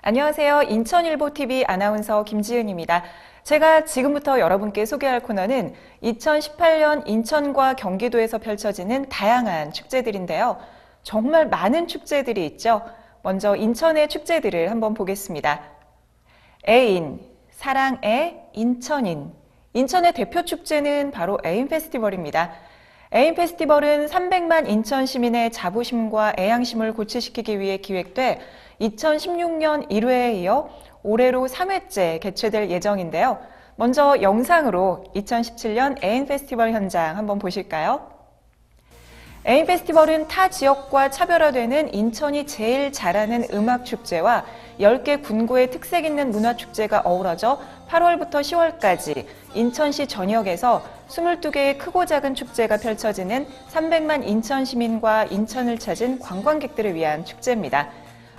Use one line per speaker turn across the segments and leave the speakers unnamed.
안녕하세요. 인천일보TV 아나운서 김지은입니다. 제가 지금부터 여러분께 소개할 코너는 2018년 인천과 경기도에서 펼쳐지는 다양한 축제들인데요. 정말 많은 축제들이 있죠. 먼저 인천의 축제들을 한번 보겠습니다. 애인, 사랑애, 인천인. 인천의 대표 축제는 바로 애인 페스티벌입니다. 애인 페스티벌은 300만 인천 시민의 자부심과 애양심을 고취시키기 위해 기획돼 2016년 1회에 이어 올해로 3회째 개최될 예정인데요. 먼저 영상으로 2017년 애인 페스티벌 현장 한번 보실까요? 애인 페스티벌은 타 지역과 차별화되는 인천이 제일 잘하는 음악 축제와 10개 군구의 특색 있는 문화 축제가 어우러져 8월부터 10월까지 인천시 전역에서 22개의 크고 작은 축제가 펼쳐지는 300만 인천 시민과 인천을 찾은 관광객들을 위한 축제입니다.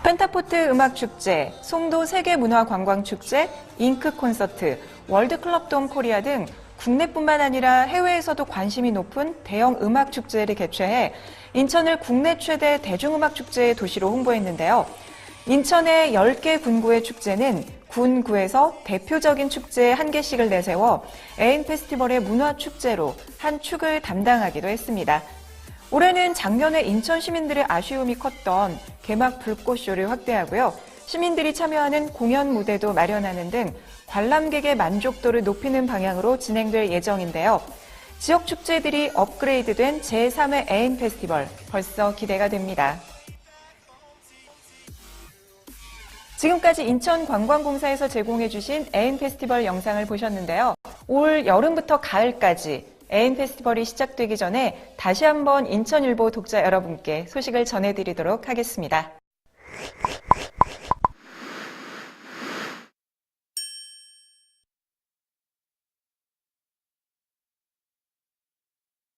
펜타포트 음악 축제, 송도 세계 문화 관광 축제, 잉크 콘서트, 월드 클럽돔 코리아 등 국내뿐만 아니라 해외에서도 관심이 높은 대형 음악 축제를 개최해 인천을 국내 최대 대중음악 축제의 도시로 홍보했는데요. 인천의 10개 군구의 축제는 군 구에서 대표적인 축제 한 개씩을 내세워 애인 페스티벌의 문화 축제로 한 축을 담당하기도 했습니다. 올해는 작년에 인천 시민들의 아쉬움이 컸던 개막 불꽃쇼를 확대하고요. 시민들이 참여하는 공연 무대도 마련하는 등 관람객의 만족도를 높이는 방향으로 진행될 예정인데요. 지역 축제들이 업그레이드된 제3회 애인 페스티벌 벌써 기대가 됩니다. 지금까지 인천관광공사에서 제공해주신 애인 페스티벌 영상을 보셨는데요. 올 여름부터 가을까지 애인 페스티벌이 시작되기 전에 다시 한번 인천일보 독자 여러분께 소식을 전해드리도록 하겠습니다.